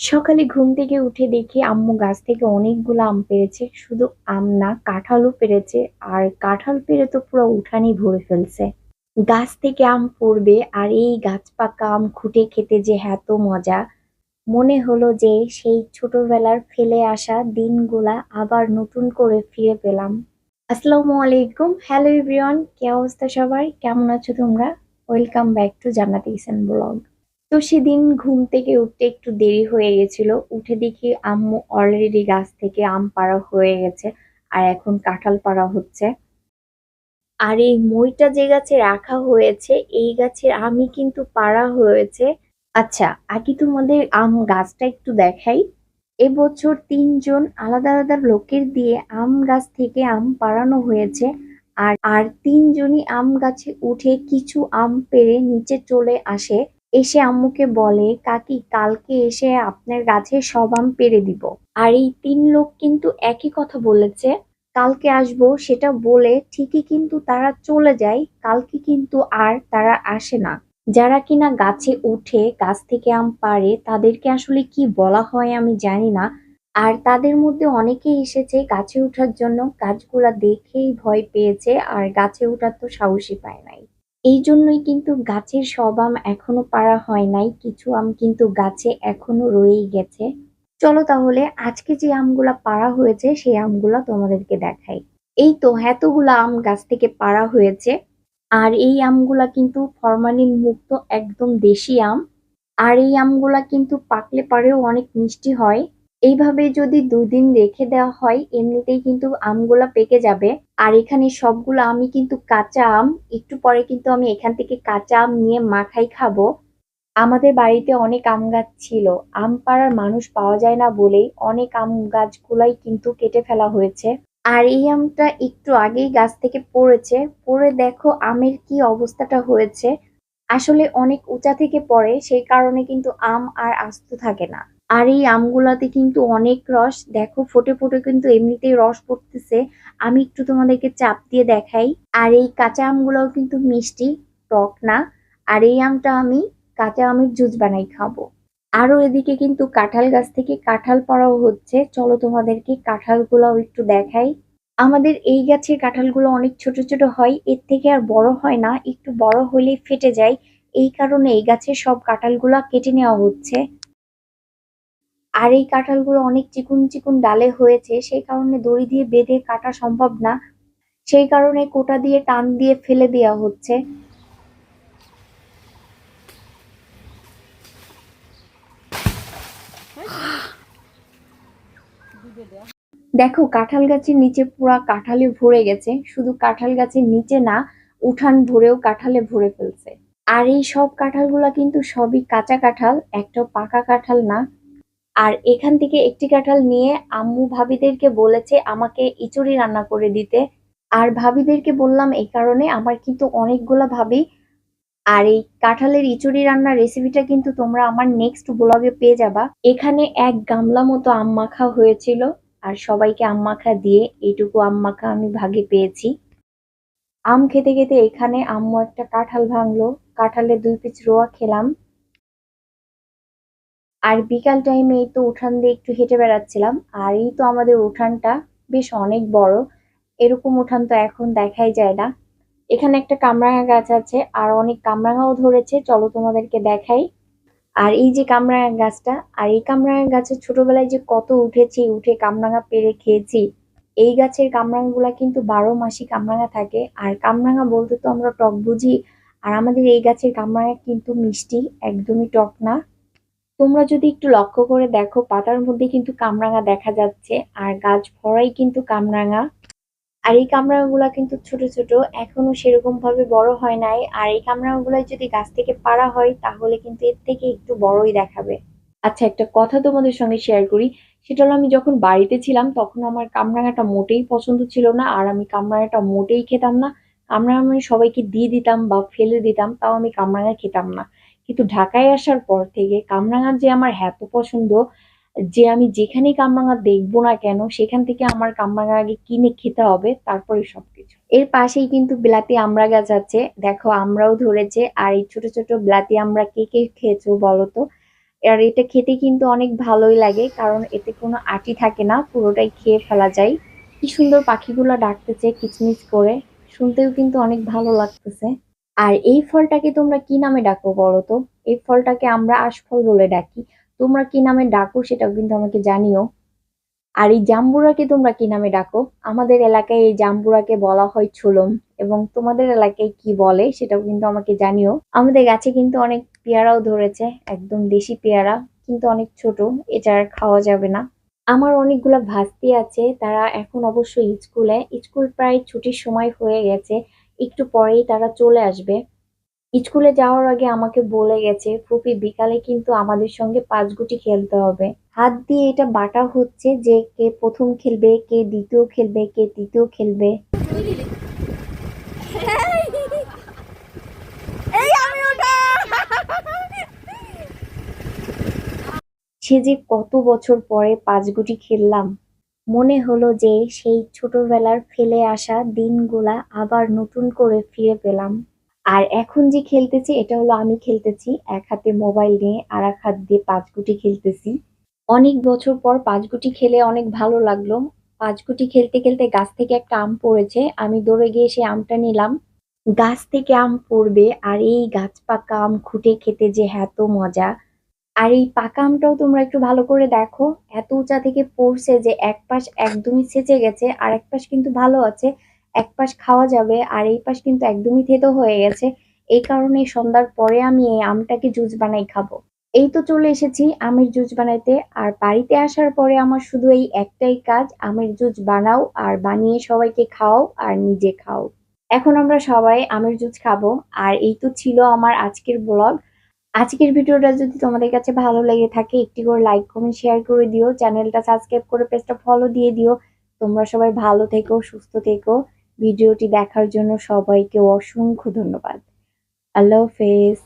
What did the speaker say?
সকালে ঘুম থেকে উঠে দেখি আম্মু গাছ থেকে অনেকগুলো আম পেরেছে। শুধু আম না, কাঁঠালও পেরেছে। আর কাঁঠাল পেরে তো পুরো উঠানই ভরে ফেলছে। গাছ থেকে আম পড়বে আর এই গাছ পাকা আম খুঁটে খেতে যে এত মজা। মনে হলো যে সেই ছোটবেলার ফেলে আসা দিনগুলা আবার নতুন করে ফিরে পেলাম। আসসালামু আলাইকুম। হ্যালো এভরিওয়ান কি অবস্থা সবার কেমন আছো তোমরা? Welcome back to Jannat blog. তো সেদিন ঘুম থেকে উঠতে একটু দেরি হয়ে গেছিল। উঠে দেখি আম্মু অলরেডি গাছ থেকে আম পাড়া হয়ে গেছে আর এখন কাঁঠাল পাড়া হচ্ছে। আর এই মইটা যে গাছে রাখা হয়েছে, এই গাছের আমি কিন্তু পাড়া হয়েছে। আচ্ছা আগে তোমাদের আম গাছটা একটু দেখাই। এবছর তিনজন আলাদা আলাদা লোকের দিয়ে আম গাছ থেকে আম পাড়ানো হয়েছে। আর আর তিনজনই আম গাছে উঠে কিছু আম পেড়ে নিচে চলে আসে। এসে আম্মুকে বলে, কাকি, কালকে এসে আপনার গাছে সব আম পেরে দিব। আর এই তিন লোক কিন্তু একই কথা বলেছে, কালকে আসব সেটা বলে ঠিকই কিন্তু তারা চলে যায়, কালকে কিন্তু আর তারা আসে না। যারা কিনা গাছে উঠে গাছ থেকে আম পারে তাদেরকে আসলে কি বলা হয় আমি জানি না। আর তাদের মধ্যে অনেকেই এসেছে গাছে ওঠার জন্য, গাছগুলা দেখেই ভয় পেয়েছে, আর গাছে ওঠার তো সাহসই পায় নাই। এই জন্যই কিন্তু গাছের সব আম এখনও পাড়া হয় নাই, কিছু আম কিন্তু গাছে এখনও রয়েই গেছে। চলো তাহলে আজকে যে আমগুলা পাড়া হয়েছে, সেই আমগুলা তোমাদেরকে দেখাই। এই তো এতগুলা আম গাছ থেকে পাড়া হয়েছে, আর এই আমগুলা কিন্তু ফরমালিন মুক্ত একদম দেশি আম। আর এই আমগুলা কিন্তু পাকলে পারেও অনেক মিষ্টি হয়। এইভাবে যদি দুদিন রেখে দেওয়া হয়, এমনিতেই কিন্তু আমগুলা পেকে যাবে। আর এখানে সবগুলো আমি কিন্তু কাঁচা আম, একটু পরে কিন্তু আমি এখান থেকে কাঁচা আম নিয়ে মাখাই খাব। আমাদের বাড়িতে অনেক আম গাছ ছিল। আম পাড়ার মানুষ পাওয়া যায় না বলেই অনেক আম গাছগুলাই কিন্তু কেটে ফেলা হয়েছে। আর এই আমটা একটু আগেই গাছ থেকে পড়েছে। পড়ে দেখো আমের কি অবস্থাটা হয়েছে। আসলে অনেক উঁচা থেকে পড়ে, সেই কারণে কিন্তু আম আর আস্ত থাকে না। আর এই আমগুলাতে কিন্তু অনেক রস। দেখো, ফোটে ফোটে কিন্তু এমনিতেই রস পড়তেছে। আমি একটু তোমাদেরকে চাপ দিয়ে দেখাই। আর এই কাঁচা আমগুলোও কিন্তু মিষ্টি, টক না। আর এই আমটা আমি কাঁচা আমের জুস বানাই খাব। আরও এদিকে কিন্তু কাঁঠাল গাছ থেকে কাঁঠাল পড়াও হচ্ছে। চলো তোমাদেরকে কাঁঠালগুলোও একটু দেখাই। আমাদের এই গাছের কাঁঠালগুলো অনেক ছোট ছোট হয়। এর থেকে আর বড় হয় না। একটু বড় হলেই ফেটে যায়। এই কারণে এই গাছের সব কাঁঠালগুলা কেটে নেওয়া হচ্ছে। আর এই কাঁঠালগুলো অনেক চিকুন চিকুন ডালে হয়েছে, সেই কারণে দড়ি দিয়ে বেঁধে কাটা সম্ভব না। সেই কারণে কোটা দিয়ে টান দিয়ে ফেলে দেওয়া হচ্ছে। দেখো, কাঁঠাল গাছের নিচে পুরা কাঁঠালে ভরে গেছে। শুধু কাঁঠাল গাছের নিচে না, উঠান ভরেও কাঁঠালে ভরে ফেলছে। আর এই সব কাঁঠালগুলা কিন্তু সবই কাঁচা কাঁঠাল একটা পাকা কাঁঠাল না। আর এখান থেকে একটি কাঁঠাল নিয়ে আম্মু ভাবিদেরকে বলেছে আমাকে ইচুড়ি রান্না করে দিতে। আর ভাবিদেরকে বললাম, এই কারণে আমার কিন্তু অনেকগুলা ভাবি। আর এই কাঁঠালের ইচুড়ি রান্নার রেসিপিটা কিন্তু তোমরা আমার নেক্সট ব্লগে পেয়ে যাবা। এখানে এক গামলা মতো আম মাখা হয়েছিল, আর সবাইকে আম মাখা দিয়ে এইটুকু আম মাখা আমি ভাগে পেয়েছি। আম খেতে খেতে এখানে আম্মু একটা কাঁঠাল ভাঙলো। কাঁঠালের দুই পিস রোয়া খেলাম। আর বিকাল টাইমে এই তো উঠান দিয়ে একটু হেঁটে বেড়াচ্ছিলাম, আর এই তো আমাদের উঠানটা বেশ অনেক বড়, এরকম উঠান তো এখন দেখাই যায় না। এখানে একটা কামরাঙা গাছ আছে, আর অনেক কামরাঙাও ধরেছে, চলো তোমাদেরকে দেখাই। আর এই যে কামরাঙা গাছটা, আর এই কামরাঙা গাছে ছোটবেলায় যে কত উঠেছি, উঠে কামরাঙা পেরে খেয়েছি। এই গাছের কামরাঙাগুলা কিন্তু বারো মাসই কামরাঙা থাকে, আর কামরাঙা বলতে তো আমরা টক বুঝি, আর আমাদের এই গাছের কামরাঙা কিন্তু মিষ্টি, একদমই টক না। তোমরা যদি একটু লক্ষ্য করে দেখো, পাতার মধ্যে কিন্তু কামরাঙা দেখা যাচ্ছে, আর গাছ ভরাই কিন্তু কামরাঙা। আর এই কামরাঙাগুলা কিন্তু ছোট ছোট, এখনও সেরকম ভাবে বড় হয় নাই। আর এই কামরাঙাগুলা যদি গাছ থেকে পাড়া হয়, তাহলে কিন্তু এর থেকে একটু বড়ই দেখাবে। আচ্ছা একটা কথা তোমাদের সঙ্গে শেয়ার করি। সেটা হলো, আমি যখন বাড়িতে ছিলাম, তখন আমার কামরাঙাটা মোটেই পছন্দ ছিল না, আর আমি কামরাঙাটা মোটেই খেতাম না। কামরাঙা আমি সবাইকে দিয়ে দিতাম বা ফেলে দিতাম, তাও আমি কামরাঙা খেতাম না। কিন্তু ঢাকায় আসার পর থেকে কামরাঙা যে আমার এত পছন্দ, যে আমি যেখানেই কামরাঙা দেখব না কেন, সেখান থেকে আমার কামরাঙা আগে কিনে খেতে হবে তারপরে সবকিছু। এর পাশেই কিন্তু বিলাতি আমড়া গাছ আছে। দেখো, আমরাও ধরেছে। আর এই ছোট ছোট বিলাতি আমরা কে কে খেয়েছো বলো তো? আর এটা খেতে কিন্তু অনেক ভালোই লাগে, কারণ এতে কোনো আটি থাকে না, পুরোটাই খেয়ে ফেলা যায়। কি সুন্দর পাখিগুলো ডাকতেছে কিচমিচ করে। শুনতেও কিন্তু অনেক ভালো লাগতেছে। আর এই ফলটাকে তোমরা কি নামে ডাকো বলো তো? এই ফলটাকে আমরা আশফল বলে ডাকি। তোমরা কি নামে ডাকো সেটাও কিন্তু আমাকে জানিও। আর এই জাম্বুরাকে তোমরা কি নামে ডাকো? আমাদের এলাকায় এই জাম্বুরাকে বলা হয় ছোলম এবং তোমাদের এলাকায় কি বলে সেটাও কিন্তু আমাকে জানিও। আমাদের গাছে কিন্তু অনেক পেয়ারাও ধরেছে, একদম দেশি পেয়ারা, কিন্তু অনেক ছোট, এটা আর খাওয়া যাবে না। আমার অনেকগুলা ভাস্তি আছে, তারা এখন অবশ্যই স্কুলে। স্কুল প্রায় ছুটির সময় হয়ে গেছে। একটু পরেই তারা চলে আসবে। স্কুলে যাওয়ার আগে আমাকে বলে গেছে ফুপি বিকালে কিন্তু আমাদের সঙ্গে পাঁচ গুটি খেলতে হবে। হাত দিয়ে এটা বাটা হচ্ছে যে কে প্রথম খেলবে কে দ্বিতীয় খেলবে কে তৃতীয় খেলবে। সে যে কত বছর পরে পাঁচ গুটি খেললাম। মনে হলো যে সেই ছোটবেলার ফেলে আসা দিনগুলা আবার নতুন করে ফিরে পেলাম। আর এখন যে খেলতেছি, এটা হলো আমি খেলতেছি, এক হাতে মোবাইল নিয়ে আর এক হাত দিয়ে পাঁচ গুটি খেলতেছি। অনেক বছর পর পাঁচ গুটি খেলে অনেক ভালো লাগল। পাঁচ গুটি খেলতে খেলতে গাছ থেকে একটা আম পড়েছে, আমি দৌড়ে গিয়ে সেই আমটা নিলাম। গাছ থেকে আম পড়বে আর এই গাছ পাকা আম খুঁটে খেতে যে এত মজা। আর এই পাকা আমটাও তোমরা একটু ভালো করে দেখো। এত উঁচা থেকে পড়ছে যে এক পাশ একদমই সেচে গেছে, আর এক পাশ কিন্তু ভালো আছে। এক পাশ খাওয়া যাবে, আর এই পাশ কিন্তু একদমই থেতো হয়ে গেছে। এই কারণে সন্ধ্যার পরে আমি এই আমটাকে জুস বানাই খাব। এই তো চলে এসেছি আমের জুস বানাইতে, আর বাড়িতে আসার পরে আমার শুধু এই একটাই কাজ, আমের জুস বানাও আর বানিয়ে সবাইকে খাও আর নিজে খাও। এখন আমরা সবাই আমের জুস খাব, আর এই তো ছিল আমার আজকের ব্লগ। আজকের ভিডিওটা যদি তোমাদের কাছে ভালো লেগে থাকে, একটি করে লাইক কমেন্ট শেয়ার করে দিও। চ্যানেলটা সাবস্ক্রাইব করে পেজটা ফলো দিয়ে দিও। তোমরা সবাই ভালো থেকো, সুস্থ থেকো। ভিডিওটি দেখার জন্য সবাইকে অসংখ্য ধন্যবাদ। আল্লাহ হাফেজ।